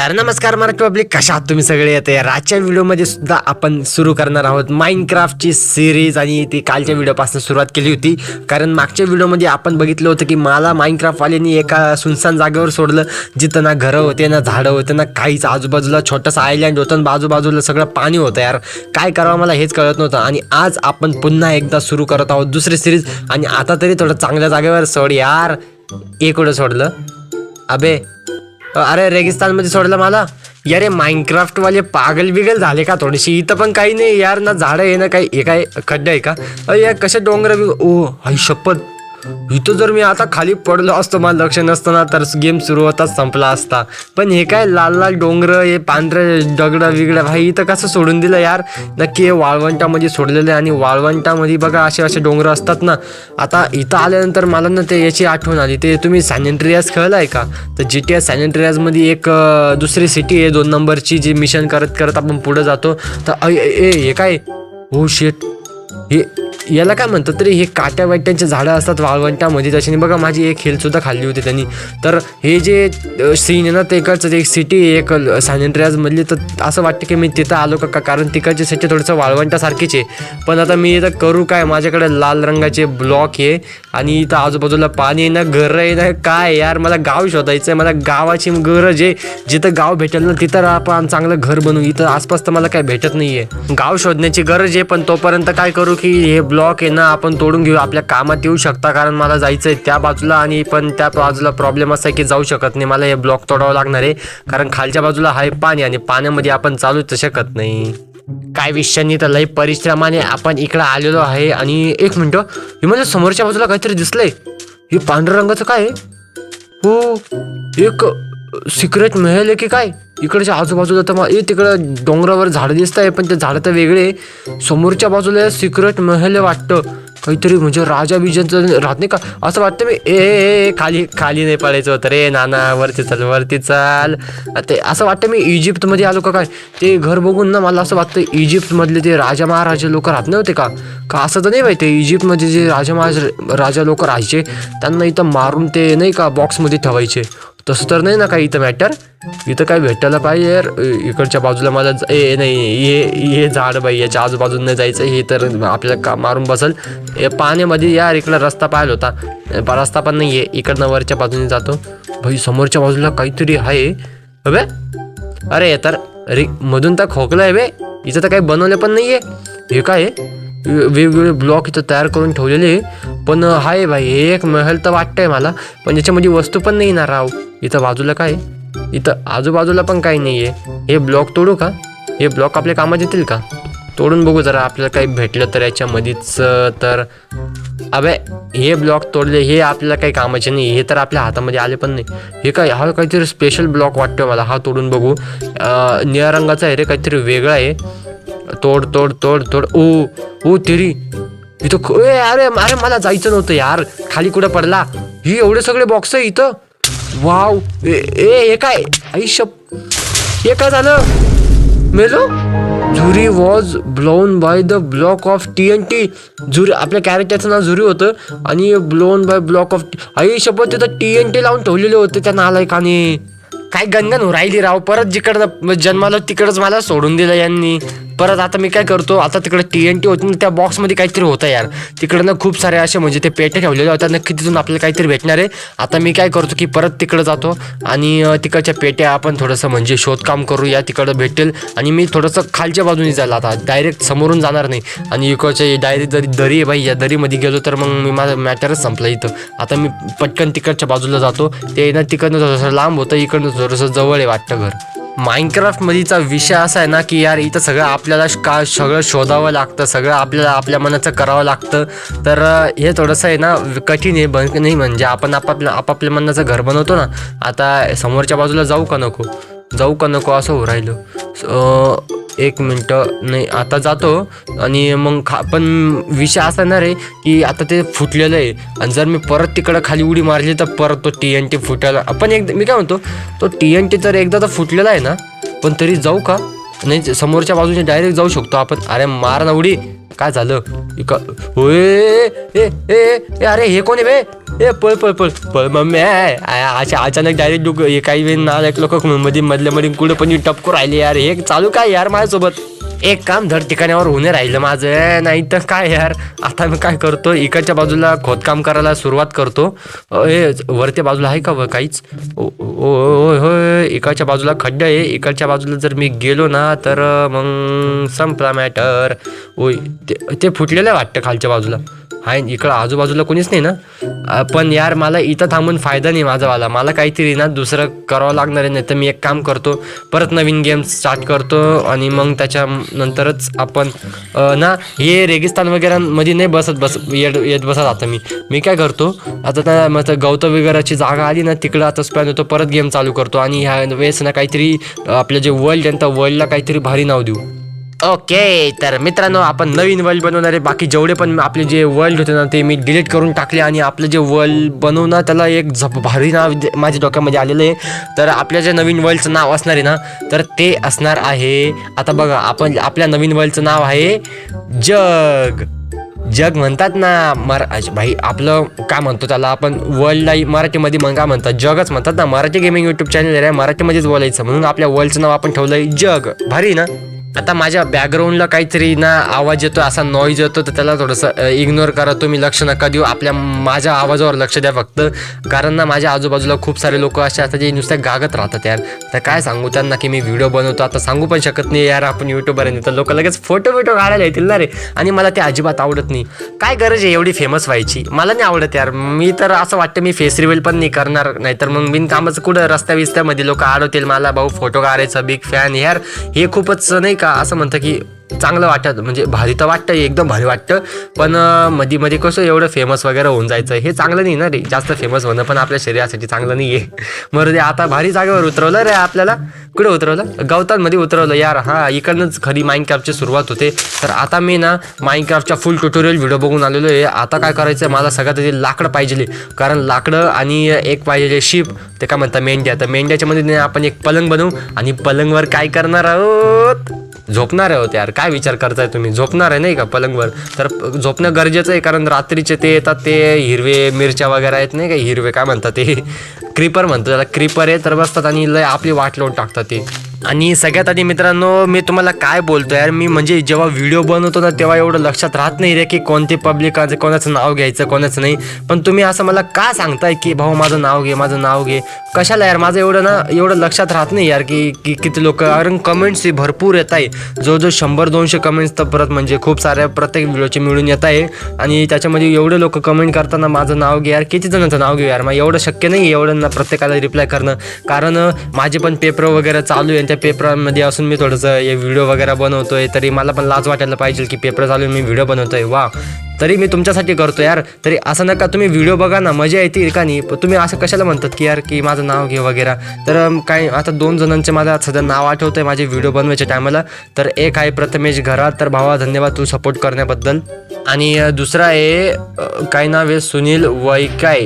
तर नमस्कार मराठी पब्लिक. कशा आहात तुम्ही सगळे? येते राजच्या व्हिडिओमध्ये सुद्धा आपण सुरू करणार आहोत माइनक्राफ्टची सिरीज आणि ती कालच्या व्हिडिओपासून सुरुवात केली होती. कारण मागच्या व्हिडिओमध्ये आपण बघितलं होतं की मला माइनक्राफ्टवाल्यांनी एका सुनसान जागेवर सोडलं. जिथं ना घरं होते ना झाडं होते ना काहीच. आजूबाजूला छोटंसं आयलँड होतं बाजूबाजूला सगळं पाणी होतं यार. काय करावं मला हेच कळत नव्हतं. आणि आज आपण पुन्हा एकदा सुरू करत आहोत दुसरी सिरीज आणि आता तरी थोडं चांगल्या जागेवर सोड यार. एकडं सोडलं. अबे अरे रेगिस्तानमध्ये सोडलं मला? यारे माइनक्राफ्ट वाले पागल बिगल झाले का थोडीशी इथं पण काही नाही यार ना झाडं आहे ना काही हे काय खड्डा आहे का? अरे यार कसे डोंगर ओ हाई शपथ. इथं जर मी आता खाली पडलो असतो मला लक्ष नसतं ना तर गेम सुरू होताच संपला असता. पण हे काय लाल लाल डोंगर हे पांढरे दगड बिगडं भाई इथं कसं सोडून दिलं यार? नक्की हे वाळवंटामध्ये सोडलेलं आहे आणि वाळवंटामध्ये बघा असे असे डोंगर असतात ना. आता इथं आल्यानंतर मला ना ते याची आठवण आली. ते तुम्ही सॅनिटरियाज खेळलं आहे का? तर जी टी एस सॅनिटरियाजमध्ये एक दुसरी सिटी आहे दोन नंबरची जी मिशन करत करत आपण पुढे जातो. तर ए हे काय? Oh हो शेट हे याला काय म्हणतात तरी हे काट्या वाट्यांचे झाडं असतात वाळवंटामध्ये. त्याच्याने बघा माझी एक हिलसुद्धा खाल्ली होती त्यांनी. तर हे जे सीन आहे ना ते इकडचं एक सिटी एक मधली तर असं वाटतं की मी तिथं आलो का का- कारण तिकडची सिटी थोडंसं वाळवंटासारखीच आहे. पण आता मी इथं करू काय? माझ्याकडे लाल रंगाचे ब्लॉक आहे. आणि इथं आजूबाजूला पाणी आहे ना घर आहे ना काय यार मला गाव शोधायचं आहे मला गावाची गरज आहे. जिथं गाव भेटेल ना तिथं आपण चांगलं घर बनवू. इथं आसपास तर मला काय भेटत नाहीये. गाव शोधण्याची गरज आहे पण तोपर्यंत काय करू की हे ब्लॉक आहे ना आपण तोडून घेऊ. आपल्या कामात येऊ शकता कारण मला जायचं आहे त्या बाजूला आणि पण त्या बाजूला प्रॉब्लेम असा आहे की जाऊ शकत नाही. मला हे ब्लॉक तोडावं लागणार आहे कारण खालच्या बाजूला आहे पाणी आणि पाण्यामध्ये आपण चालूच शकत नाही. काय विषयांनी तर लय परिश्रमाने आपण इकडं आलेलो आहे आणि एक मिनटं हे म्हणजे समोरच्या बाजूला काहीतरी दिसलंय हे पांढऱ्या रंगाचं काय आहे? हो एक सिक्रेट महल आहे की काय? इकडच्या आजूबाजूला तर मग ए तिकडं डोंगरावर झाडं दिसत आहे पण ते झाडं तर वेगळे. समोरच्या बाजूला सिक्रेट महल वाटतं. काहीतरी म्हणजे राजा बिजांचं राहत नाही का? असं वाटतं मी ए, ए ए, खाली खाली नाही पडायचं होतं रे नाना वरती चाल वरती चाल. ते असं वाटतं मी इजिप्तमध्ये आलो का काय? ते घर बघून ना मला असं वाटतं इजिप्तमधले ते राजा महाराजा लोक राहत नव्हते का? का असं तर नाही माहिती इजिप्तमध्ये जे राजा महाराज राजा लोक राहायचे त्यांना इथं मारून ते नाही का बॉक्समध्ये ठेवायचे? तसं तर नाही ना काही इथं मॅटर इथं काय भेटायला पाहिजे. यार इकडच्या बाजूला मला ए नाही हे हे झाड बाई याच्या आजूबाजून नाही जायचं हे तर आपल्याला का मारून बसल. हे पाण्यामध्ये यार इकडं रस्ता पाहिला होता. रस्ता पण नाही आहे इकडनं वरच्या बाजूने जातो. भाई समोरच्या बाजूला काहीतरी आहे. हो अबे अरे तर रे मधून तर खोकलं आहे बे. इथं तर काही बनवलं पण नाही आहे हे काय आहे? वेगवेगळे ब्लॉक इथं तयार करून ठेवलेले आहे. पण आहे भाई हे एक महल तर वाटतंय मला पण याच्यामध्ये वस्तू पण नाही ना राव. इथं बाजूला काय? आहे? इथं आजूबाजूला पण काही नाही आहे हे ब्लॉक तोडू का? हे ब्लॉक आपल्या कामात येतील का? तोडून बघू जरा आपल्याला काही भेटलं तर याच्यामध्येच तर अबे हे ब्लॉक तोडले हे आपल्याला काही कामाचे नाही. हे तर आपल्या हातामध्ये आले पण नाही. हे काय हा काहीतरी स्पेशल ब्लॉक वाटतो मला. हा तोडून बघू. निळ्या रंगाचा आहे रे काहीतरी वेगळा आहे. तोड तोड तोड तोड. ओ ओ तेरी. इथं ए, अरे अरे मला जायचं नव्हतं यार. खाली कुठं पडला? ही एवढे सगळे बॉक्स आहे इथं. वाव. ए ए, हे काय? आयुष्य हे काय झालं? मेलो Zuri was blown by the block of T N T Zuri आपल्या कॅरेक्टरचं नाव झुरी होतं आणि ब्लोन बाय ब्लॉक ऑफ आई शपथ तिथं टी एन टी लावून ठेवलेले होते त्या नालायकाने. काय गंगन हो राहिली राव? परत जिकडं जन्माला तिकडंच मला सोडून दिलं यांनी. परत आता मी काय करतो आता तिकडे टी एन टी होती ना, त्या बॉक्समध्ये काहीतरी होतं यार. तिकडं ना खूप सारे असे म्हणजे ते पेटे ठेवलेले होत्या नक्की तिथून आपल्याला काहीतरी भेटणार आहे. आता मी काय करतो की परत तिकडं जातो आणि तिकडच्या पेट्या आपण थोडंसं म्हणजे शोधकाम करूया तिकडं भेटेल. आणि मी थोडंसं खालच्या बाजूने जायला आता डायरेक्ट समोरून जाणार नाही. आणि इकडच्या डायरेक्ट जरी दरी आहे बाई या दरीमध्ये गेलो तर मग मी माझं मॅटरच संपलं इथं. आता मी पटकन तिकडच्या बाजूला जातो. ते ना तिकडनं लांब होतं इकडनं थोडंसं जवळ आहे वाटतं घर. माइनक्राफ्ट मधीचा विषय असा आहे ना की यार इथं सगळं आपल्याला का सगळं शोधावं लागतं सगळं आपल्याला आपल्या मनाचं करावं लागतं. तर हे थोडंसं आहे ना कठीण आहे बन नाही म्हणजे आपण आपापल्या आपापल्या मनाचं घर बनवतो ना आता समोरच्या बाजूला जाऊ का नको? जाऊ का नको असं हो राहिलं. एक मिनटं नाही आता जातो. आणि मग खा पण विषय असा ना रे की आता ते फुटलेलं आहे. आणि जर मी परत तिकडं खाली उडी मारली तर परत तो टी एन टी फुटायला आपण एकदा मी काय म्हणतो तो टी एन टी तर एकदा तर फुटलेला आहे ना पण तरी जाऊ का? नाही समोरच्या बाजूने डायरेक्ट जाऊ शकतो आपण. अरे मार ना उडी. काय झालं? इक होय ए ए ए अरे हे कोण आहे बे? ए पळ पळ पळ. पळ मम्मी आहे. आ- अशा अचानक डायरेक्ट डुक हे काही वेळ ना एक लोक मध्ये मधल्या मध्ये कुठं पण टपकू राहिले यार. हे चालू काय यार माझ्यासोबत? एक काम धड ठिकाणावर होणे राहिलं माझं नाही तर काय यार? आता मी काय करतो इकडच्या बाजूला खोदकाम करायला सुरुवात करतो. ए हे वरच्या बाजूला आहे का व काहीच? ओ ओ- होय होय इकडच्या बाजूला खड्डा आहे. इकडच्या बाजूला जर मी गेलो ना तर मग संपला मॅटर ओय ते ते फुटलेलं आहे वाटतं खालच्या बाजूला. आहे इकडं आजूबाजूला कोणीच नाही ना? पण यार मला इथं थांबून फायदा नाही माझावाला. मला काहीतरी ना दुसरं करावं लागणार आहे नाही तर मी एक काम करतो परत नवीन गेम स्टार्ट करतो आणि मग त्याच्या नंतरच आपण ना हे रेगिस्तान वगैरेमध्ये नाही बसत बस येत येत बसत आता मी. मी काय करतो आता त्या मग गौतम वगैरेची जागा आली ना तिकडं आता स्पॅन होतो परत गेम चालू करतो आणि ह्या वेळेस ना काहीतरी आपलं जे वर्ल्ड आहे त्या वर्ल्डला काहीतरी भारी नाव देऊ. ओके तर मित्रांनो आपण नवीन वर्ल्ड बनवणारे बाकी जेवढे पण आपले जे वर्ल्ड होते ना ते मी डिलीट करून टाकले आणि आपलं जे वर्ल्ड बनवणं त्याला एक झप भारी नाव माझ्या डोक्यामध्ये आलेलं आहे. तर आपल्या जे नवीन वर्ल्डचं नाव असणार आहे ना तर ते असणार आहे. आता बघा आपण आपल्या नवीन वर्ल्डचं नाव आहे जग. जग म्हणतात ना मरा भाई आपलं काय म्हणतो त्याला? आपण वर्ल्डला मराठीमध्ये मग काय म्हणतात? जगच म्हणतात ना. मराठी गेमिंग यूट्यूब चॅनल आहे मराठीमध्येच बोलायचं. म्हणून आपल्या वर्ल्डचं नाव आपण ठेवलं आहे जग. भारी ना? आता माझ्या बॅकग्राऊंडला काहीतरी ना आवाज येतो असा नॉईज येतो तर त्याला थोडंसं इग्नोर करा. तुम्ही लक्ष नका देऊ. आपल्या माझ्या आवाजावर लक्ष द्या फक्त. कारण ना माझ्या आजूबाजूला खूप सारे लोक असे असतात जे नुसते गागत राहतात यार. तर काय सांगू त्यांना की मी व्हिडिओ बनवतो. आता सांगू पण शकत नाही यार आपण युट्यूबर आहे तर लोक लगेच फोटो बिटो काढायला येतील ना रे. आणि मला ते अजिबात आवडत नाही. काय गरज आहे एवढी फेमस व्हायची? मला नाही आवडत यार. मी तर असं वाटतं मी फेस रिव्हील पण नाही करणार. नाहीतर मग बिनकामाचं कुठं रस्त्या विस्त्यामध्ये लोक आडवतील. मला भाऊ फोटो काढायचा बिग फॅन यार. हे खूपच नाही का असं म्हणतं की चांगलं वाटत म्हणजे भारी तर वाटतं एकदम भारी वाटतं. पण मध्ये मध्ये कसं एवढं फेमस वगैरे होऊन जायचं हे चांगलं नाही ना रे. जास्त फेमस होणं पण आपल्या शरीरासाठी चांगलं नाही आहे मग आता भारी जागेवर उतरवलं रे आपल्याला. कुठे उतरवलं? गवतांमध्ये उतरवलं. यार हां इकडनंच खरी माइनक्राफ्टची सुरुवात होते. तर आता मी ना माइनक्राफ्टचा फुल ट्युटोरियल व्हिडिओ बघून आलेलो आहे. आता काय करायचं आहे मला सगळ्यात आधी लाकडं पाहिजे कारण लाकडं आणि एक पाहिजे शिप ते काय म्हणतात मेंढ्या. तर मेंढ्याच्या मध्ये आपण एक पलंग बनवू आणि पलंगवर काय करणार आहोत? झोपणार आहे हो यार. काय विचार करताय तुम्ही? झोपणार आहे नाही का पलंगवर? तर झोपणं गरजेचं आहे कारण रात्रीचे ते येतात ते हिरवे मिरच्या वगैरे आहेत नाही का हिरवे काय म्हणतात ते? क्रीपर म्हणतो त्याला क्रीपर आहे तर बसतात आणि लय आपली वाट लावून टाकतात ते. आणि सगळ्यात आधी मित्रांनो मी तुम्हाला काय बोलतो यार मी म्हणजे जेव्हा व्हिडिओ बनवतो ना तेव्हा एवढं लक्षात राहत नाही रे की कोणते पब्लिकाचं कोणाचं नाव घ्यायचं कोणाचं नाही. पण तुम्ही असं मला का सांगताय की भाऊ माझं नाव घे माझं नाव घे? कशाला यार माझं एवढं ना एवढं लक्षात राहत नाही यार की की किती लोक कारण कमेंट्स भरपूर येत आहे. जो जो शंभर दोनशे कमेंट्स तर परत म्हणजे खूप साऱ्या प्रत्येक व्हिडिओचे मिळून येत आहे. आणि त्याच्यामध्ये एवढे लोक कमेंट करताना माझं नाव घे यार किती जणांचं नाव घेऊ यार? मग एवढं शक्य नाही एवढं ना प्रत्येकाला रिप्लाय करणं. कारण माझे पण पेपर वगैरे चालू आहे त्या पेपरांमध्ये असून मी थोडंसं हे व्हिडिओ वगैरे बनवतोय तरी मला पण लाज वाटायला पाहिजे की पेपर चालून मी व्हिडिओ बनवतोय. वा तरी मी तुमच्यासाठी करतो यार. तरी असं नका तुम्ही व्हिडिओ बघा ना मजा येते का नाही? पण तुम्ही असं कशाला म्हणतात की यार की माझं नाव घे वगैरे. तर काय आता दोन जणांचे मला सध्या नाव आठवतंय माझे व्हिडिओ बनवायच्या टायमाला तर एक आहे प्रथमेश घरात तर भावा धन्यवाद तू सपोर्ट करण्याबद्दल. आणि दुसरा आहे काय नाव आहे? सुनील वैकाय.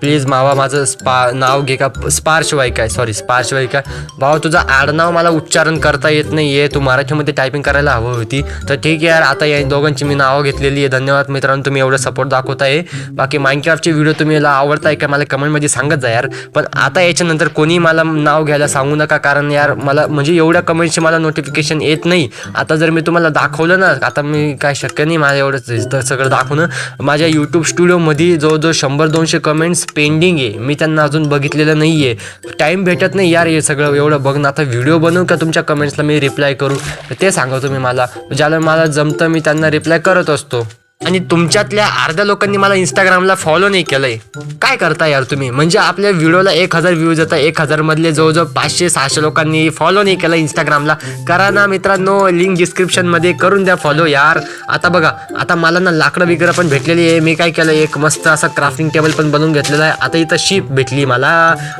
प्लीज मावा माझं स्पा नाव घे का? स्पार्श वैकाय सॉरी स्पार्श वैकाय. भावा तुझं आडनाव मला उच्चारण करता येत नाही आहे तू मराठीमध्ये टायपिंग करायला हवं होती. तर ठीक आहे यार आता या दोघांची मी नावं घेतलेली आहे. धन्यवाद मित्रांनो तुम्ही एवढं सपोर्ट दाखवताय. बाकी माइनक्राफ्टचे व्हिडिओ तुम्ही याला आवडताय का मला कमेंटमध्ये सांगत जा यार. पण आता याच्यानंतर कोणी मला नाव घ्यायला सांगू नका कारण यार मला म्हणजे एवढ्या कमेंटचे मला नोटिफिकेशन येत नाही. आता जर मी तुम्हाला दाखवलं ना आता मी काय शक्य नाही माझ्या एवढं तर सगळं दाखवणं. माझ्या यूट्यूब स्टुडिओमध्ये जवळजवळ शंभर दोनशे कमेंट्स पेंडिंग आहे. मी त्यांना अजून बघितलेलं नाही आहे टाईम भेटत नाही यार हे सगळं एवढं बघणं. आता व्हिडिओ बनवू का तुमच्या कमेंट्सला मी रिप्लाय करू? ते सांगा तुम्ही मला. ज्याला मला जमतं मी त्यांना रिप्लाय करत असतो. आणि तुमच्यातल्या अर्ध्या लोकांनी मला इंस्टाग्रामला फॉलो नाही केलंय. काय करता यार तुम्ही? म्हणजे आपल्या व्हिडिओला एक हजार व्ह्यूज येतात एक हजार मधले जवळजवळ पाचशे सहाशे लोकांनी फॉलो नाही केलं इंस्टाग्रामला करा ना मित्रांनो लिंक डिस्क्रिप्शनमध्ये करून द्या फॉलो यार. आता बघा आता मला ना लाकडं वगैरे पण भेटलेली आहे. मी काय केलं एक मस्त असं क्राफ्टिंग टेबल पण बनवून घेतलेला आहे. आता इथं शीप भेटली मला.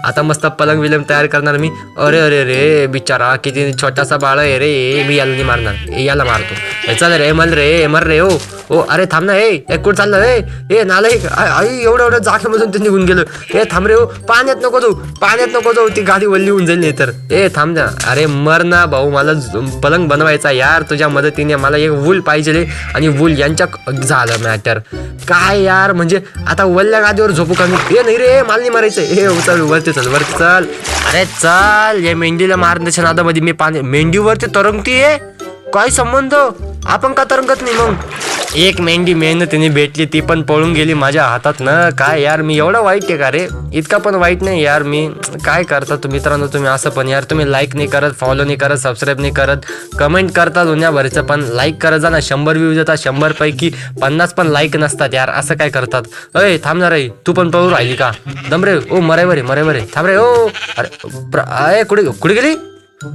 आता मस्त पलंग विलंग तयार करणार मी. अरे अरे रे बिचारा किती छोटासा बाळ आहे रे. मी याला नाही मारणार. याला मारतो. चल रे मल रे मर रे हो. ओ अरे थांब ना ए ए, कुठं चाललं ए ए नालायक आई एवढं एवढं जाखेमधून ते निघून गेलो. ए थांब रे हो पाण्यात नको जाऊ पाण्यात नको जाऊ ती गाडी वल्ली होऊन जाईल नाही तर ए थांब ना अरे मर ना भाऊ मला पलंग बनवायचा यार तुझ्या मदतीने मला एक वूल पाहिजे आणि वूल यांच्या झालं मॅटर काय यार म्हणजे आता वल्ल्या गादीवर झोपू का मी? ए नाही रे मला नाही मारायचं. हे हो, उचल वरती चल वरती चल. अरे चल या मेंढीला मारण्याच्या नादामध्ये मी पाणी मेंढीवरती तरंगतीये? काय संबंध? आपण का तरंगत नाही मग? एक मेंढी मेहनतीने भेटली ती पण पळून गेली माझ्या हातात ना. काय यार मी एवढा वाईट आहे का रे? इतका पण वाईट नाही यार मी काय करता तुम्ही मित्रांनो तुम्ही असं पण यार. तुम्ही लाईक नाही करत फॉलो नाही करत सबस्क्राईब नाही करत. कमेंट करता दुनियाभरचं पण लाईक करत जा ना. शंभर व्ह्यूज येतात शंभरपैकी पन्नास पण लाईक नसतात यार. असं काय करतात? अय थांबणार ना रे. तू पण पळून राहिली का? दम रे ओ मराय बरे मराय बरे थांब रे ओ. अरे अय कुठे कुठे गेली?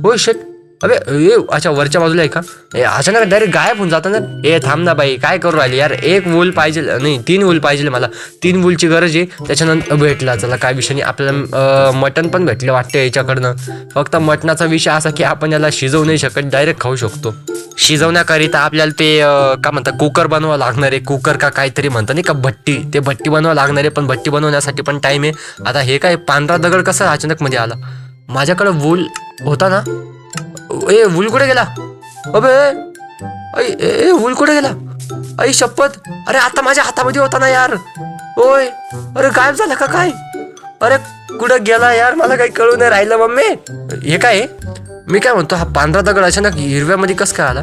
ओ शेट अबे ए अच्छा वरच्या बाजूला आहे का? ए अचानक डायरेक्ट गायब होऊन जातं ना. ए थांब ना बाई काय करू राहिली यार? एक वूल पाहिजे नाही तीन वूल पाहिजे मला. तीन वूलची गरज आहे त्याच्यानंतर भेटला. चला काय विषय नाही. आपल्याला मटन पण भेटलं वाटतं याच्याकडनं. फक्त मटणाचा विषय असा की आपण याला शिजवू नाही शकत डायरेक्ट खाऊ शकतो. शिजवण्याकरिता आपल्याला ते का म्हणतात कुकर बनवावं लागणार आहे. कुकर का काहीतरी म्हणतात नाही का भट्टी. ते भट्टी बनवावं लागणार आहे पण भट्टी बनवण्यासाठी पण टाईम आहे. आता हे काय पांढरा दगड कसा अचानक मध्ये आला? माझ्याकडे वूल होता ना? ए वूल कुठे गेला? अबे ऐ ए ए, वूल कुठे गेला? आई शपथ. अरे आता माझ्या हातामध्ये होता ना यार. ओय अरे गायब झाला का काय? अरे कुठं गेला यार? मला काही कळू नाही राहिलं मम्मी. हे काय मी काय म्हणतो हा पांढरा दगड अचानक हिरव्यामध्ये कसं काय आला?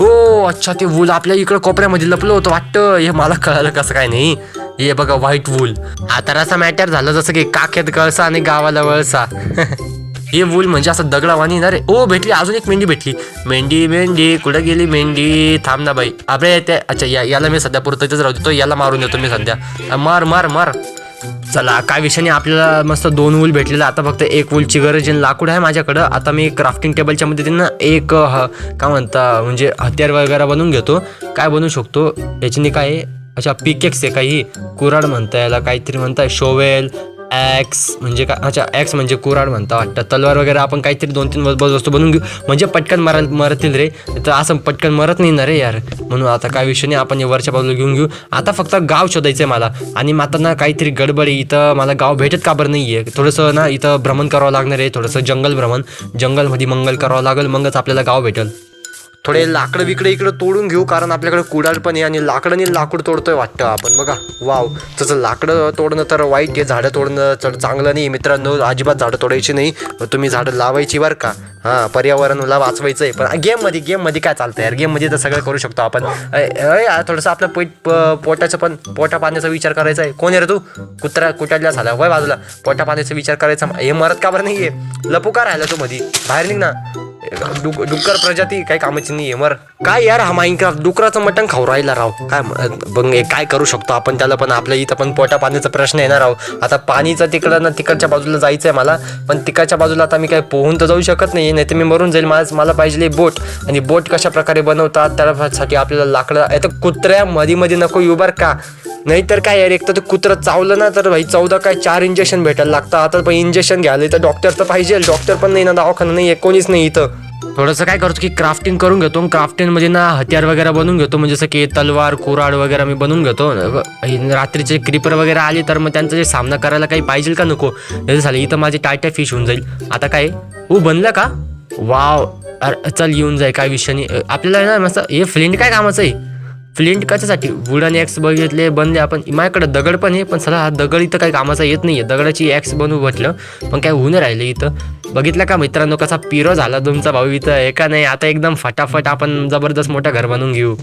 हो अच्छा ते वूल आपल्या इकडं कोपऱ्यामध्ये लपलं होतं वाटतं. हे मला कळालं कसं काय नाही. हे बघा व्हाईट वूल आता असा मॅटर झालं जसं की काखेत कळसा आणि गावाला वळसा. हे वूल म्हणजे असं दगडावानी ना रे ओ भेटली अजून एक मेंढी भेटली. मेंढी मेंढी कुठं गेली मेंढी? थांब ना बाई. अबे ते अच्छा या याला मी सध्या पुरतं इथंच राहू देतो याला मारून देतो मी सध्या. मार मार मार. चला काय विषय नाही. आपल्याला मस्त दोन वूल भेटलेलं. आता फक्त एक वूलची गरज आणि लाकूड आहे माझ्याकडं. आता मी क्राफ्टिंग टेबलच्या मदतीनं एक ह- काय म्हणता म्हणजे हत्यार वगैरे बनवून घेतो. काय बनवू शकतो? याच्याने काय आहे? अच्छा पिकेक्स आहे काही. कुराड म्हणता याला काहीतरी म्हणताय शोवेल ॲक्स म्हणजे का अच्छा ॲक्स म्हणजे कुराड म्हणता वाटतं. तलवार वगैरे आपण काहीतरी दोन तीन व- वस्तू बनवून घेऊ. म्हणजे पटकन मरा मरतील रे. तर असं पटकन मरत नाही ना रे यार. म्हणून आता काय विषय नाही आपण वरच्या बाजूला घेऊन घेऊ. आता फक्त गाव शोधायचं आहे मला. आणि मग आता ना काहीतरी गडबड आहे इथं मला गाव भेटत का बरं नाही आहे थोडंसं ना इथं भ्रमण करावं लागणार आहे थोडंसं जंगल भ्रमण. जंगलमध्ये मंगल करावं लागेल मगच आपल्याला गाव भेटेल. थोडे लाकडं विकडे इकडे तोडून घेऊ कारण आपल्याकडे कुडाळ पण आहे आणि लाकडाने लाकूड तोडतोय वाटतं आपण बघा. वाव. तसं लाकडं तोडणं तर वाईट आहे झाडं तोडणं तर चांगलं नाही. मित्रांनो अजिबात झाडं तोडायची नाही. तुम्ही झाडं लावायची बरं का? हां पर्यावरणला वाचवायचं आहे पण गेममध्ये गेममध्ये काय चालतं यार? गेममध्ये तर सगळं करू शकतो आपण. अय, थोडंसं आपलं पोट पोटाचं पण पोटा पाण्याचा विचार करायचा आहे. कोण आहे रे तू? कुत्रा कुठल्या झाला. वय बाजूला. पोटा पाण्याचा विचार करायचा. हे मरत का बरं नाही आहे लपू का राहिला तू मध्ये बाहेर निघ ना. डुक डुक्कर प्रजाती काही कामाची नाही मर. काय यार हा माइनक्राफ्ट डुकराचं मटण खाऊ राहिला राव. काय मग काय करू शकतो आपण? त्याला पण आपल्या इथं पण पोटा पाण्याचा प्रश्न येणार राव. आता पाणीचं तिकडं ना तिकडच्या बाजूला जायचं आहे मला. पण तिकडच्या बाजूला आता मी काय पोहून तर जाऊ शकत नाही नाही तर मी मरून जाईल. माझ मला पाहिजे बोट. आणि बोट कशा प्रकारे बनवतात? त्यासाठी आपल्याला लाकडं आता कुत्र्या मधी मध्ये नको युबर का. नाहीतर काय यार एक तर ते कुत्रं चावलं ना तर भाई चौदा काय चार इंजेक्शन भेटायला लागतं आता पण इंजेक्शन घ्यायला तर डॉक्टर तर पाहिजे डॉक्टर पण नाही ना दवाखाना नाही आहे कोणीच नाही इथं. थोडंसं काय करतो की क्राफ्टिंग करून घेतो क्राफ्टिंगमध्ये ना हत्यार वगैरे बनवून घेतो. म्हणजे जसं की तलवार कुराड वगैरे मी बनवून घेतो. रात्रीचे क्रिपर वगैरे आले तर मग त्यांचा जे सामना करायला काही पाहिजे का नको? जसं झालं इथं माझे टायटा फिश होऊन जाईल. आता काय? हो बनलं का? वाव अरे चल येऊन जाय काय विषय नाही. आपल्याला ना मस्त हे फ्लिंट काय कामाचं आहे? फ्लिंट कशासाठी? वुडन ॲक्स बघितले बनले आपण. माझ्याकडे दगड पण आहे पण सध्या हा दगड इथं काही कामाचा येत नाही आहे दगडाची ॲक्स बनवू म्हटलं पण काय होऊन राहिले इथं. बघितलं का मित्रांनो कसा पिरो झाला तुमचा भाऊ इथं? एका नाही आता एकदम फटाफट आपण जबरदस्त मोठं घर बनवून घेऊ.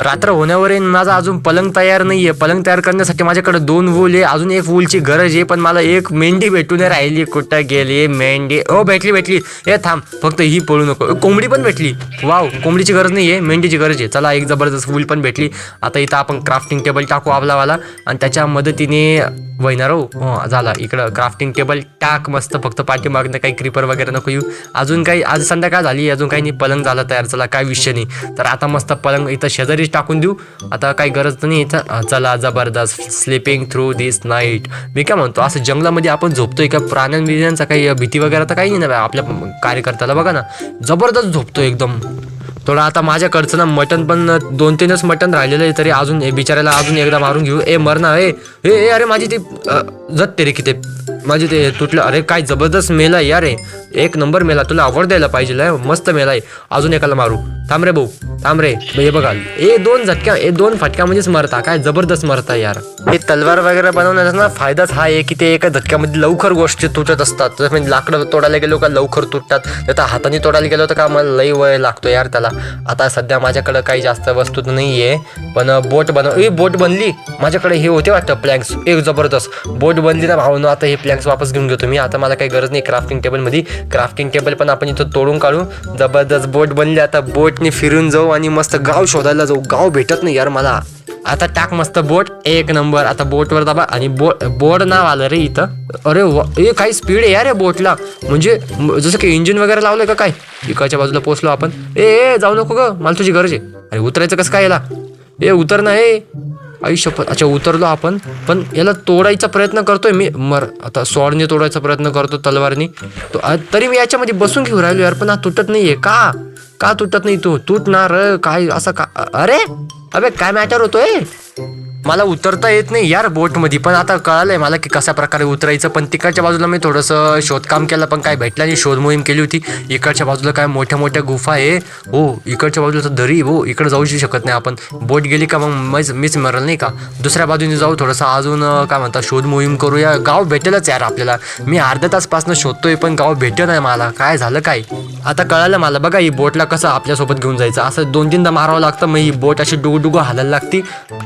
रात्र होण्यावरही माझा अजून पलंग तयार नाहीये. पलंग तयार करण्यासाठी माझ्याकडे दोन वूल आहे. अजून एक वूलची गरज आहे पण मला एक मेंढी भेटून नाही राहिली. कुठं गेली मेंढी? ओ भेटली भेटली. ए थांब. फक्त ही पळू नको. कोंबडी पण भेटली. वाव कोंबडीची गरज नाही आहे मेंढीची गरज आहे. चला एक जबरदस्त वूल पण भेटली. आता इथं आपण क्राफ्टिंग टेबल टाकू आपलावाला आणि त्याच्या मदतीने वैनारो हो, झाला. इकडं क्राफ्टिंग टेबल टाक मस्त. फक्त पाठीमागनं काही क्रिपर वगैरे नको येऊ. अजून काही आज संध्याकाळ झाली. अजून काही नाही. पलंग झाला तयार. चला काय विषय नाही. तर आता मस्त पलंग इथं शेजारीच टाकून देऊ. आता काही गरज नाही इथं. चला जबरदस्त. स्लिपिंग थ्रू दिस नाईट मी काय म्हणतो असं जंगलामध्ये आपण झोपतोय का? प्राण्यां काही भीती वगैरे तर काही नाही ना बा. आपल्या कार्यकर्त्याला बघा ना. जबरदस्त झोपतो एकदम. थोडं आता माझ्याकडचं ना मटन पण दोन तीनच मटन राहिलेलं आहे तरी अजून ए बिचाऱ्याला अजून एकदा मारून घेऊ. ए मर ए ए अरे माझी ती जत ते रे किती माझी ते तुटलं. अरे काय जबरदस्त मेला आहे यार एक नंबर मेला. तुला आवड द्यायला पाहिजे लय, मस्त मेला आहे. अजून एकाला मारू. थांब रे भाऊ. थांब रे. हे बघा. ए दोन झटक्या ए दोन फटक्या म्हणजेच मरता. काय जबरदस्त मरता यार. हे तलवार वगैरे बनवण्याचा ना फायदाच हा आहे की ते एका झटक्यामध्ये लवकर गोष्टी तुटत असतात. जसं म्हणजे लाकडं तोडायला गेलो का लवकर तुटतात. तर हाताने तोडायला गेलो तर का मला लई वय लागतो यार त्याला. आता सध्या माझ्याकडं काही जास्त वस्तू तर नाही आहे पण बोट बनव ए बोट बनली. माझ्याकडे हे होते वाटतं प्लॅन्क्स एक जबरदस्त. बोट बनली ना भावनं आता हे प्लॅन्क्स वापस घेऊन घेतो मी. आता मला काही गरज नाही क्राफ्टिंग टेबलमध्ये क्राफ्टिंग टेबल पण आपण इथं तोडून काढू. जबरदस्त बोट बनली आता. बोटने फिरून जाऊ आणि मस्त गाव शोधायला जाऊ. गाव भेटत नाही यार मला. आता टाक मस्त बोट एक नंबर आता बोटवर दाबा. आणि बो बोर्ड नाव आलं रे इथं. अरे हे ए काही स्पीड आहे यार या बोटला म्हणजे जसं की इंजिन वगैरे लावलं का काय? इकडच्या बाजूला पोचलो आपण. ए ए जाऊ नको ग. मला तुझी गरज आहे. अरे उतरायचं कसं काय याला? ए उतर ना ए. आयुष्य अच्छा उतरलो आपण पण याला तोडायचा प्रयत्न करतोय मी. मर आता स्वॉडने तोडायचा प्रयत्न करतो तलवारनी. तो तरी मी याच्यामध्ये बसून घेऊ राहिलो यार पण हा तुटत नाहीये. का? का तुटत नाही तू? तुटणार काय असं का अरे? अबे काय मॅटर होतोय? मला उतरता येत नाही यार बोटमध्ये पण आता कळालंय मला की कशा प्रकारे उतरायचं. पण तिकडच्या बाजूला मी थोडंसं शोधकाम केलं पण काय भेटलं नाही. शोध मोहीम केली होती. इकडच्या बाजूला काय मोठ्या मोठ्या गुफा आहे. हो इकडच्या बाजूला तर दरी हो. इकडे जाऊ शकत नाही आपण. बोट गेली का मग मीच मीच मरल नाही का? दुसऱ्या बाजूने जाऊ थोडंसं अजून काय म्हणतात शोध मोहीम करूया. गाव भेटेलच यार आपल्याला. मी अर्ध्या तासपासून शोधतोय पण गाव भेटत नाही मला. काय झालं काय? आता कळालं मला बघा ही बोटला कसं आपल्यासोबत घेऊन जायचं. असं दोन तीनदा मारावं लागतं मग ही बोट अशी डुगू डुगू हालायला लागती.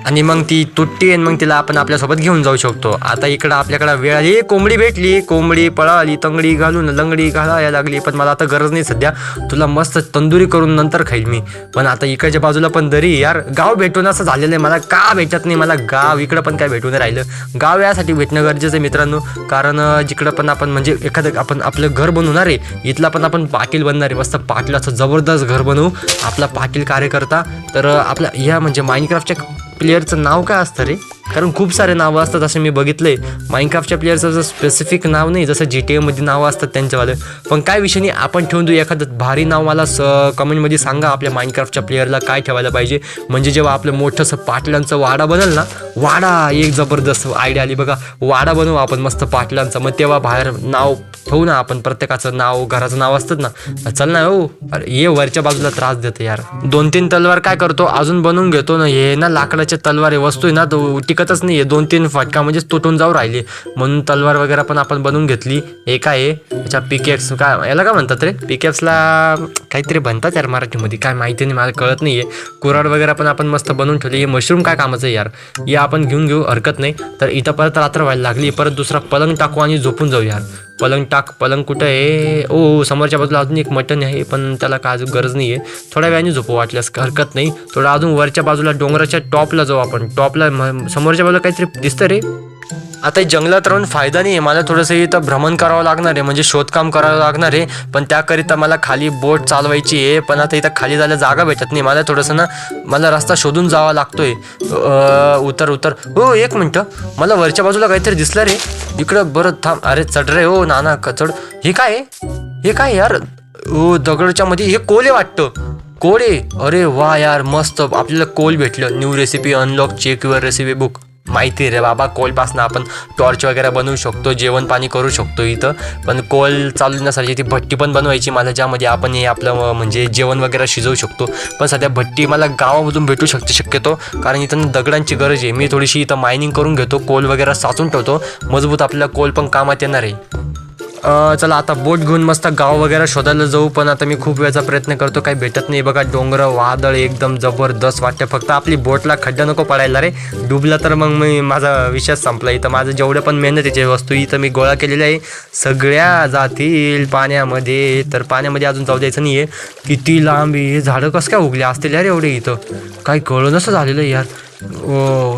आणि मग ती तुटती आणि मग तिला आपण आपल्यासोबत घेऊन जाऊ शकतो. आता इकडं आपल्याकडं वेळ आली. कोंबडी भेटली. कोंबडी पळाली तंगडी घालून लंगडी घालायला लागली. पण मला आता गरज नाही सध्या. तुला मस्त तंदुरी करून नंतर खाईल मी. पण आता इकडच्या बाजूला पण दरी यार. गाव भेटून असं झालेलं आहे. मला का भेटत नाही? मला गाव इकडं पण काय भेटून नाही राहिलं. गाव यासाठी भेटणं गरजेचं आहे मित्रांनो. कारण जिकडं पण आपण म्हणजे एखादं आपण आपलं घर बनवणार आहे इथला पण आपण पाटील बनणार आहे. मस्त पाटीलाचं जबरदस्त घर बनवू. आपला पाटील कार्यकर्ता. तर आपला आपल्या ह्या म्हणजे माइनक्राफ्टच्या प्लेअरचं नाव काय असतं रे? कारण खूप सारे नावं असतात असे मी बघितले माइनक्राफ्टच्या प्लेअरचं स्पेसिफिक नाव नाही जसं जी टी एमध्ये नावं असतात त्यांच्यावाले. पण काय विषय नाही आपण ठेवून देऊ एखादं भारी नाव मला स कमेंटमध्ये सांगा आपल्या माइनक्राफ्टच्या प्लेअरला काय ठेवायला पाहिजे. म्हणजे जेव्हा आपलं मोठंसं पाटलांचं वाडा बनेल ना वाडा एक जबरदस्त आयडिया आली बघा. वाडा बनवू आपण मस्त पाटल्यांचं मग तेव्हा बाहेर नाव ठेवू ना आपण प्रत्येकाचं नाव घराचं नाव असतं ना. चल ना हो. अरे ये वरच्या बाजूला त्रास देतं यार. दोन तीन तलवार काय करतो अजून बनवून घेतो ना. हे ना लाकडाच्या तलवार वस्तू आहे ना तो टिकतच नाही दोन तीन फटका म्हणजेच तुटून जाऊ राहिले. म्हणून तलवार वगैरे पण आपण बनवून घेतली. एक आहे त्याच्या पिकेक्स काय याला काय म्हणतात रे? पिकेक्सला काहीतरी बनतात यार मराठीमध्ये. काय माहिती नाही मला कळत नाही आहे कुराड वगैरे पण आपण मस्त बनवून ठेवली. हे मशरूम काय कामाचं आहे यार? हे आपण घेऊन घेऊ हरकत नाही. तर इथं परत रात्र व्हायला लागली. परत दुसरा पलंग टाकू आणि झोपून जाऊ यार. पलंग टाक पलंग कुठं आहे? ओ समोरच्या बाजूला अजून एक मटण आहे पण त्याला काय अजून गरज नाही आहे थोड्या वेळाने झोपू वाटल्यास हरकत नाही. थोडं अजून वरच्या बाजूला डोंगराच्या टॉपला जाऊ आपण. टॉपला समोरच्या बाजूला काहीतरी दिसतं रे. आता जंगलात राहून फायदा नाही आहे. मला थोडंसं इथं भ्रमण करावं लागणार आहे. म्हणजे शोधकाम करावं लागणार आहे. पण त्याकरिता मला खाली बोट चालवायची आहे. पण आता इथं खाली जायला जागा भेटत नाही. मला थोडंसं ना मला रस्ता शोधून जावा लागतोय. उतर उतर. हो एक मिनटं. मला वरच्या बाजूला काहीतरी दिसलं रे. इकडं बरं थांब. अरे चढ रे. हो नाना कचड हे काय हे काय यार? ओ दगडच्या मध्ये हे कोले वाटतं. कोळे अरे वा यार मस्त. आपल्याला कोल भेटलं. New recipe unlock. Check your recipe book. माहिती आहे रे बाबा कोलपासनं आपण टॉर्च वगैरे बनवू शकतो जेवण पाणी करू शकतो इथं. पण कोल चालवण्यासाठी ती भट्टी पण बनवायची मला ज्यामध्ये आपण हे आपलं म्हणजे जेवण वगैरे शिजवू शकतो. पण सध्या भट्टी मला गावामधून भेटू शकते शक्यतो कारण इथं दगडांची गरज आहे. मी थोडीशी इथं मायनिंग करून घेतो कोल वगैरे साचून ठेवतो. मजबूत आपल्याला कोल पण कामात येणार आहे. चला आता बोट घेऊन मस्त गाव वगैरे शोधायला जाऊ पण आता मी खूप वेळचा प्रयत्न करतो काही भेटत नाही. बघा डोंगर वादळ एकदम जबरदस्त वाटते. फक्त आपली बोटला खड्डा नको पडायला रे. डुबला तर मग मी माझा विषयच संपला. इथं माझं जेवढं पण मेहनतीचे वस्तू इथं मी गोळा केलेल्या आहे. सगळ्या जातील पाण्यामध्ये तर पाण्यामध्ये अजून जाऊ द्यायचं नाही आहे किती लांब हे झाडं कसं काय उगले असतील यार एवढे इथं? काही कळून असं झालेलं आहे यार. ओ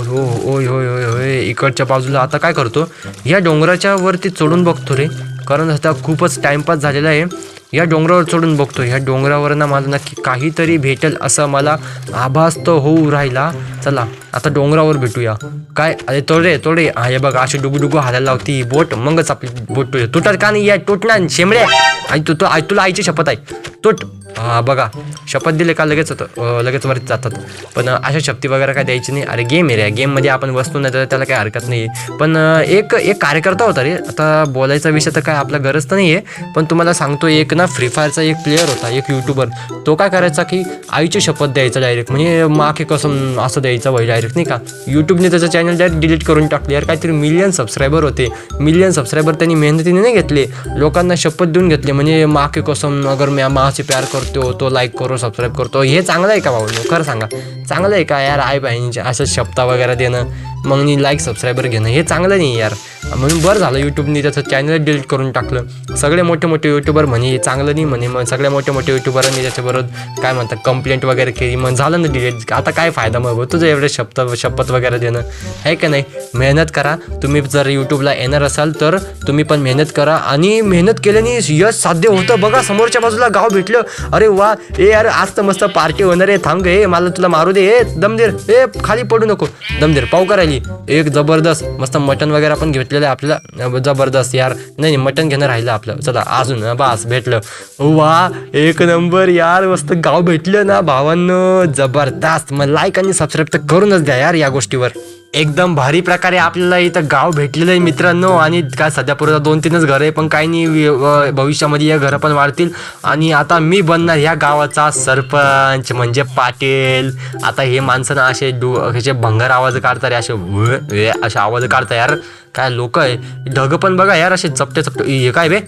हो ओय होय होय होय. इकडच्या बाजूला आता काय करतो? या डोंगराच्या वरती चढून बघतो रे. कारण आता खूपच टाइमपास झालेला आहे. या डोंगरावर चढून बघतो ह्या डोंगरावरनं मला नक्की काहीतरी भेटेल असं मला आभास तर होऊ राहिला. चला आता डोंगरावर भेटूया. काय? अरे तोडे तोडे. हा हे बघ अशी डुगू डुगू हालायला लावती. बोट मगच आपली बोट तुटत का नाही या तुटणार शेंबड्या. आई तू तो आई तुला आईची शपथ आहे. तुट. हा बघा. शपथ दिले का लगेच होतं? लगेच वरती जातात. पण अशा शक्ती वगैरे काय द्यायची नाही. अरे गेम आहे रे. गेममध्ये आपण वस्तू नाही तर त्याला काही हरकत नाही. पण एक एक कार्यकर्ता होता रे. आता बोलायचा विषय तर काय आपला गरज तर नाही आहे पण तुम्हाला सांगतो एक ना फ्री फायरचा एक प्लेअर होता एक युट्यूबर तो काय करायचा की आईची शपथ द्यायचा डायरेक्ट म्हणजे माके कसं असं द्यायचा वय डायरेक्ट नाही का? यूट्यूबने त्याचं चॅनल डायरेक्ट डिलीट करून टाकले. यार काहीतरी मिलियन सबस्क्रायबर होते. मिलियन सबस्क्रायबर त्यांनी मेहनतीने नाही घेतले. लोकांना शपथ देऊन घेतले. म्हणजे माके कसम अगर मी मासे प्यार करतो तो लाईक करो सबस्क्राईब करतो. हे चांगलं आहे का भाऊ? खरं सांगा. चांगलं आहे का? यार आई बहिणीच्या असं शब्दा वगैरे देणं. मग मी लाईक सबस्क्रायबर घेणं हे चांगलं नाही यार. म्हणून बरं झालं यूट्यूबनी त्याचं चॅनल डिलीट करून टाकलं. सगळे मोठे मोठे यूट्यूबर म्हणे हे चांगलं नाही म्हणे. मग सगळ्या मोठ्या मोठ्या यूट्यूबरांनी त्याच्याबरोबर काय म्हणतात कंप्लेंट वगैरे केली. मग झालं ना डिलीट आता काय फायदा मग? तुझं एवढे शब्द शपथ वगैरे देणं. आहे का नाही? मेहनत करा. तुम्ही जर यूट्यूबला येणार असाल तर तुम्ही पण मेहनत करा. आणि मेहनत केल्याने यश साध्य होतं. बघा समोरच्या बाजूला गाव भेटलं. अरे वा ए यार आज तर मस्त पार्टी होणार आहे. थांब गे मला तुला मारू दे. हे दमदेर ए खाली पडू नको. दमदेर पाव करायला एक जबरदस्त मस्त मटन वगैरे पण घेतलेलं आहे आपल्याला. जबरदस्त यार. नाही मटन घेणं राहिलं आपलं. चला अजून बास बस भेटलं. वा एक नंबर यार मस्त गाव भेटलं ना भावांनो. जबरदस्त. मग लाईक आणि सबस्क्राईब तर करूनच द्या यार या गोष्टीवर. एकदम भारी प्रकारे आपल्याला इथं गाव भेटलेलं आहे मित्रांनो. आणि काय सध्या पुरता दोन तीनच घरं आहे पण काही नाही भविष्यामध्ये या घरं पण वाढतील. आणि आता मी बनणार ह्या गावाचा सरपंच म्हणजे पाटील. आता हे माणसं ना असे डू असे भंगार आवाज काढतात रे, असे असे आवाज काढतात यार. काय लोक आहे. ढग पण बघा यार असे चपटे चपटे. हे काय बे?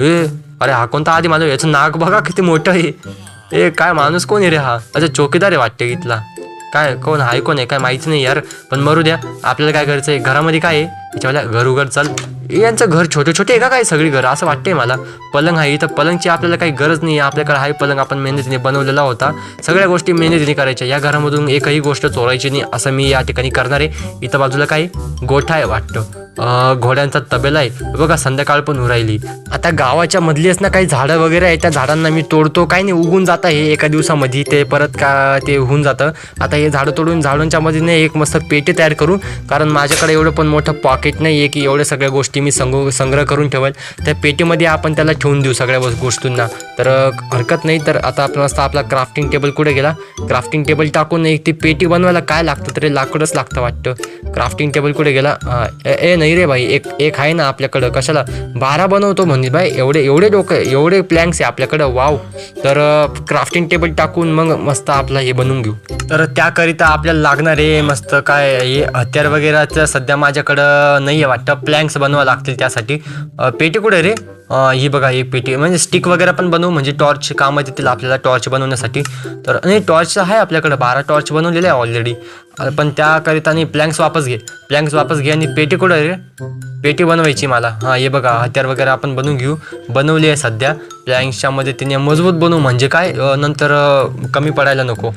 ए अरे हा कोणता आधी माझं याचं नाक बघा किती मोठं आहे. ए काय माणूस कोण आहे रे हा? अच्छा चौकीदार आहे वाटते इथला. काय कोण हाय कोण आहे काय माहिती नाही यार. पण मरू द्या. आपल्याला काय करायचं आहे घरामध्ये काय आहे? त्याच्यावाल्या घर उघड चाल. यांचं घर छोटे छोटे आहे का काय सगळी घर असं वाटतंय मला. पलंग आहे इथं. पलंगची आपल्याला काही गरज नाही आहे आपल्याकडे हाय पलंग आपण मेहनतीने बनवलेला होता. सगळ्या गोष्टी मेहनतीने करायच्या. या घरामधून एकही गोष्ट चोरायची नाही असं मी या ठिकाणी करणार आहे. इथं बाजूला काय गोठा आहे वाटतं. घोड्यांचा तबेला आहे. बघा संध्याकाळ पण राहिली आता गावाच्या मधलीच ना काही झाडं वगैरे आहे त्या झाडांना मी तोडतो. काही नाही उगून जातं हे एका दिवसामध्ये. ते परत का ते होऊन जातं. आता हे झाडं तोडून झाडांच्या मधीने एक मस्त पेटी तयार करू. कारण माझ्याकडे एवढं पण मोठं पॉकेट नाही आहे की एवढ्या सगळ्या गोष्टी मी संग संग्रह करून ठेवेल. त्या पेटीमध्ये आपण त्याला ठेवून देऊ सगळ्या गोष्टींना. तर हरकत नाही. तर आता आपण मस्त आपला क्राफ्टिंग टेबल कुठे गेला? क्राफ्टिंग टेबल टाकून एक ती पेटी बनवायला काय लागतं तरी लाकडच लागतं वाटतं. क्राफ्टिंग टेबल कुठे गेला? ए ए, नाही रे भाई. एक एक आहे ना आपल्याकडं. कशाला? बारा बनवतो म्हणजे भाई. एवढे एवढे डोकं एवढे प्लॅन्स आहे आपल्याकडं. वाव तर क्राफ्टिंग टेबल टाकून मग मस्त आपला हे बनवून घेऊ. तर त्याकरिता आपल्याला लागणार आहे मस्त काय हे हत्यार वगैरेचं सध्या माझ्याकडं नाही आहे वाटतं प्लॅन्क्स बनवावं लागतील त्यासाठी. पेटी कुठे रे? ही बघा ही पेटी. म्हणजे स्टिक वगैरे पण बनवू म्हणजे टॉर्च कामात येतील आपल्याला टॉर्च बनवण्यासाठी. तर नाही टॉर्च आहे आपल्याकडे बारा टॉर्च बनवलेले आहे ऑलरेडी पण त्याकरिता नाही प्लँक्स वापस घे. प्लँक्स वापस घे आणि पेटी कुठं रे? पेटी बनवायची मला. हां हे बघा हत्यार वगैरे आपण बनवून घेऊ. बनवली आहे सध्या. प्लॅन्क्सच्या मदतीने मजबूत बनवू म्हणजे काय? नंतर कमी पडायला नको.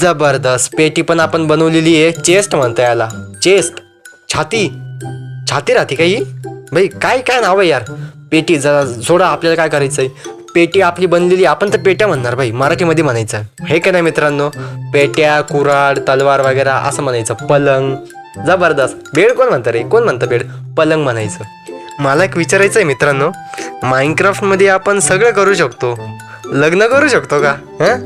जबरदस्त. पेटी पण आपण बनवलेली आहे. चेस्ट म्हणता याला. चेस्ट. छाती. छाती राहते का ही? भाई काय काय नाव आहे यार? पेटी जरा सोडा आपल्याला काय करायचं आहे पेटी आपली बनलेली आपण तर पेट्या म्हणणार भाई मराठीमध्ये म्हणायचं हे काय नाही मित्रांनो? पेट्या कुराड तलवार वगैरे असं म्हणायचं. पलंग जबरदस्त. बेड कोण म्हणतं रे? कोण म्हणतं बेड? पलंग म्हणायचं. मला एक विचारायचं आहे मित्रांनो माइनक्राफ्टमध्ये आपण सगळं करू शकतो. लग्न करू शकतो का? हां?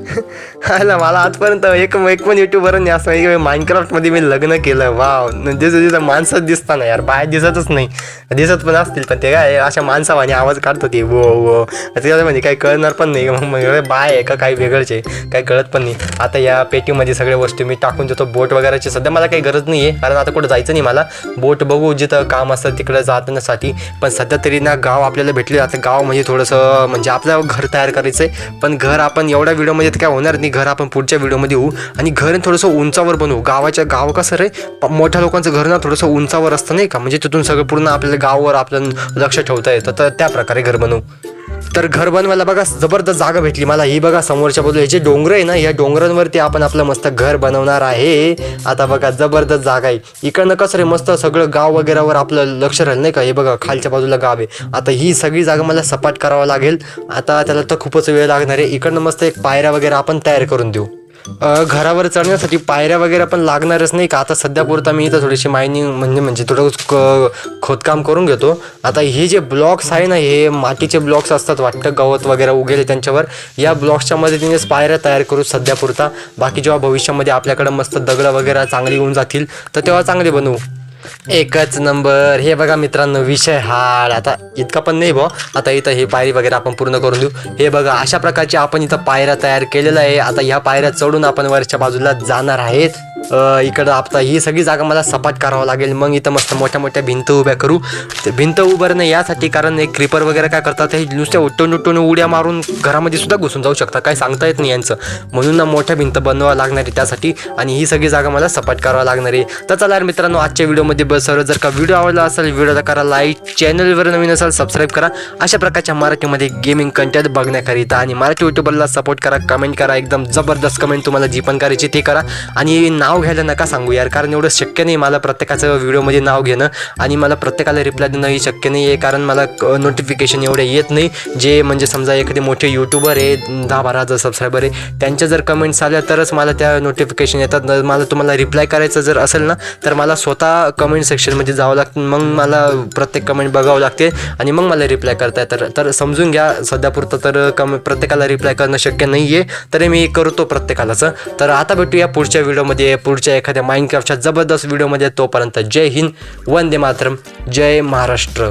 ना मला आजपर्यंत एक एक पण युट्यूबरने असं नाही की माइनक्राफ्टमध्ये मी लग्न केलं. वाव जसं जसं माणसं दिसताना यार बाहेर दिसतच नाही. दिसत पण असतील पण ते काय अशा माणसावाने आवाज काढत होती वो वो. ते म्हणजे काही कळणार पण नाही. मग मग बाय आहे का? काही वेगळंच आहे. काही कळत पण नाही. आता या पेटीमध्ये सगळ्या वस्तू मी टाकून देतो. बोट वगैरेची सध्या मला काही गरज नाही आहे कारण आता कुठं जायचं नाही मला. बोट बघू जिथं काम असतं तिकडं जाण्यासाठी. पण सध्या तरी ना गाव आपल्याला भेटले. आता गाव म्हणजे थोडंसं म्हणजे आपलं घर तयार करायचं आहे पण घर आपण एवढ्या व्हिडिओमध्ये तर काय होणार नाही. घर आपण पुढच्या व्हिडिओमध्ये येऊ. आणि घर थोडंसं उंचावर बनवू. गावाच्या गाव कसं रे? मोठ्या लोकांचं घर ना थोडंसं उंचावर असतं नाही का? म्हणजे तिथून सगळं पूर्ण आपल्याला गावावर आपलं लक्ष ठेवता येतं. तर त्या प्रकारे घर बनवू. तर घर बनवायला बघा जबरदस्त जागा भेटली. मला ही बघा समोरच्या बाजूला हे जे डोंगर आहे ना या डोंगरांवरती आपण आपलं मस्त घर बनवणार आहे. आता बघा जबरदस्त जागा आहे. इकडनं कसं रे मस्त सगळं गाव वगैरेवर आपलं लक्ष राहिलं नाही का? हे बघा खालच्या बाजूला गाव आहे. आता ही सगळी जागा मला सपाट करावं लागेल. आता त्याला तर खूपच वेळ लागणार आहे. इकडनं मस्त एक पायऱ्या वगैरे आपण तयार करून देऊ. घरावर चढण्यासाठी पायऱ्या वगैरे पण लागणारच नाही का? आता सध्या पुरता मी इथं थोडीशी मायनिंग म्हणजे म्हणजे थोडं खोदकाम करून घेतो. आता हे जे ब्लॉक्स आहे ना हे मातीचे ब्लॉक्स असतात वाटतं गवत वगैरे उगेले त्यांच्यावर. या ब्लॉक्सच्या मदतीनेच पायऱ्या तयार करू सध्या पुरता. बाकी जेव्हा भविष्यामध्ये आपल्याकडं मस्त दगडं वगैरे चांगली होऊन जातील तर तेव्हा चांगले बनवू. एकच नंबर. हे बघा मित्रांनो विषय हाड आता इतका पण नाही भाऊ आता इथं हे पायरी वगैरे आपण पूर्ण करून देऊ. हे बघा अशा प्रकारची आपण इथं पायऱ्या तयार केलेल्या आहे. आता ह्या पायऱ्या चढून आपण वरच्या बाजूला जाणार आहेत. इकडं आता ही सगळी जागा मला सपाट करावं लागेल. मग इथं मस्त मोठ्या मोठ्या भिंत उभ्या करू. ते भिंत उभारणं यासाठी कारण एक क्रिपर वगैरे काय करतात हे नुसत्या उठून उठून उड्या मारून घरामध्ये सुद्धा घुसून जाऊ शकतात. काय सांगता येत नाही यांचं. म्हणून ना मोठ्या भिंत बनवावं लागणार आहे त्यासाठी आणि ही सगळी जागा मला सपाट करावं लागणार आहे. तर चला यार मित्रांनो आजच्या व्हिडिओमध्ये बस सर्व जर का व्हिडिओ आवडला असेल व्हिडिओला करा लाईक चॅनलवर नवीन असेल सबस्क्राईब करा. अशा प्रकारच्या मराठीमध्ये गेमिंग कंटेंट बघण्याकरिता आणि मराठी युट्यूबरला सपोर्ट करा कमेंट करा एकदम जबरदस्त कमेंट तुम्हाला जी पण करायची ते करा. आणि नाव घ्यायला नका सांगू यार कारण एवढं शक्य नाही मला प्रत्येकाचं व्हिडिओमध्ये नाव घेणं आणि मला प्रत्येकाला रिप्लाय देणं ही शक्य नाही आहे कारण मला नोटिफिकेशन एवढे येत नाही जे म्हणजे समजा एखादे मोठे यूट्यूबर आहे दहा बारा हजार सबस्क्रायबर आहे त्यांच्या जर कमेंट्स आल्या तरच मला त्या नोटिफिकेशन येतात. मला तुम्हाला रिप्लाय करायचं जर असेल ना तर मला स्वतः कमेंट सेक्शनमध्ये जावं लागतं. मग मला प्रत्येक कमेंट बघावं लागते आणि मग मला रिप्लाय करता येतं. तर समजून घ्या सध्यापुरतं तर कम प्रत्येकाला रिप्लाय करणं शक्य नाही आहे तरी मी करतो प्रत्येकालाचं. तर आता भेटूया पुढच्या व्हिडिओमध्ये पुढच्या एखाद्या माइंडक्राफ्टच्या जबरदस्त व्हिडिओमध्ये तोपर्यंत जय हिंद वंदे मातरम जय महाराष्ट्र.